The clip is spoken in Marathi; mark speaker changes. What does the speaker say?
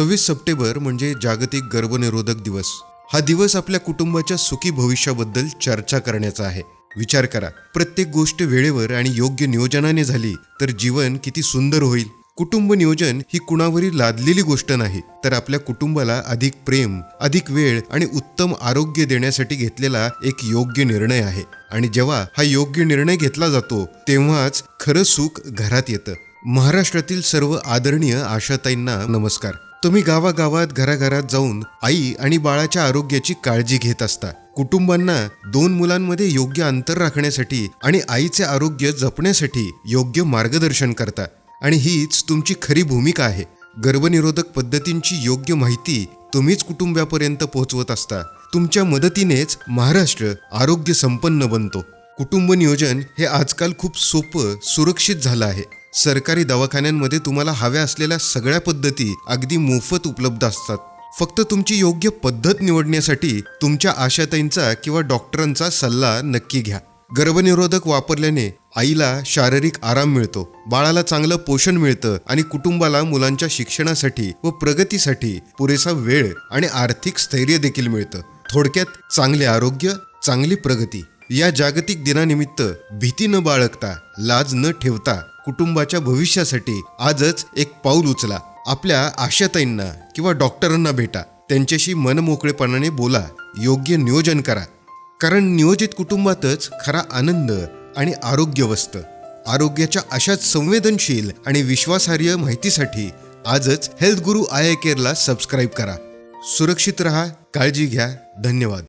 Speaker 1: सव्वीस सप्टेंबर म्हणजे जागतिक गर्भनिरोधक दिवस. हा दिवस आपल्या कुटुंबाच्या सुखी भविष्याबद्दल चर्चा करण्याचा आहे. विचार करा. प्रत्येक गोष्ट वेळेवर आणि योग्य नियोजनाने झाली तर जीवन किती सुंदर होईल. कुटुंब नियोजन ही कुणावरील लादलेली गोष्ट नाही तर आपल्या कुटुंबाला अधिक प्रेम अधिक वेळ आणि उत्तम आरोग्य देण्यासाठी घेतलेला एक योग्य निर्णय आहे. आणि जेव्हा हा योग्य निर्णय घेतला जातो तेव्हाच खरं सुख घरात येतं. महाराष्ट्रातील सर्व आदरणीय आशाताईंना नमस्कार. तुम्ही गावागावात घराघरात जाऊन आई आणि बाळाच्या आरोग्याची काळजी घेत असता. कुटुंबांना दोन मुलांमध्ये योग्य अंतर राखण्यासाठी आणि आईचे आरोग्य जपण्यासाठी योग्य मार्गदर्शन करता. आणि हीच तुमची खरी भूमिका आहे. गर्भनिरोधक पद्धतींची योग्य माहिती तुम्हीच कुटुंबापर्यंत पोहोचवत असता. तुमच्या मदतीनेच महाराष्ट्र आरोग्य संपन्न बनतो. कुटुंब नियोजन हे आजकाल खूप सोपं सुरक्षित झालं आहे. सरकारी दवाखान्यांमध्ये तुम्हाला हव्या असलेल्या सगळ्या पद्धती अगदी मोफत उपलब्ध असतात. फक्त तुमची योग्य पद्धत निवडण्यासाठी तुमच्या आशाताईंचा किंवा डॉक्टरांचा सल्ला नक्की घ्या. गर्भनिरोधक वापरल्याने आईला शारीरिक आराम मिळतो बाळाला चांगलं पोषण मिळतं आणि कुटुंबाला मुलांच्या शिक्षणासाठी व प्रगतीसाठी पुरेसा वेळ आणि आर्थिक स्थैर्य देखील मिळतं. थोडक्यात चांगले आरोग्य चांगली प्रगती. या जागतिक दिनानिमित्त भीती न बाळगता लाज न ठेवता कुटुंबाच्या भविष्यासाठी आजच एक पाऊल उचला. आपल्या आशाताईंना किंवा डॉक्टरांना भेटा. त्यांच्याशी मनमोकळेपणाने बोला. योग्य नियोजन करा. कारण नियोजित कुटुंबातच खरा आनंद आणि आरोग्य वसतं. आरोग्याच्या अशाच संवेदनशील आणि विश्वासार्ह माहितीसाठी आजच हेल्थ गुरु आय केअरला सबस्क्राईब करा. सुरक्षित रहा काळजी घ्या. धन्यवाद.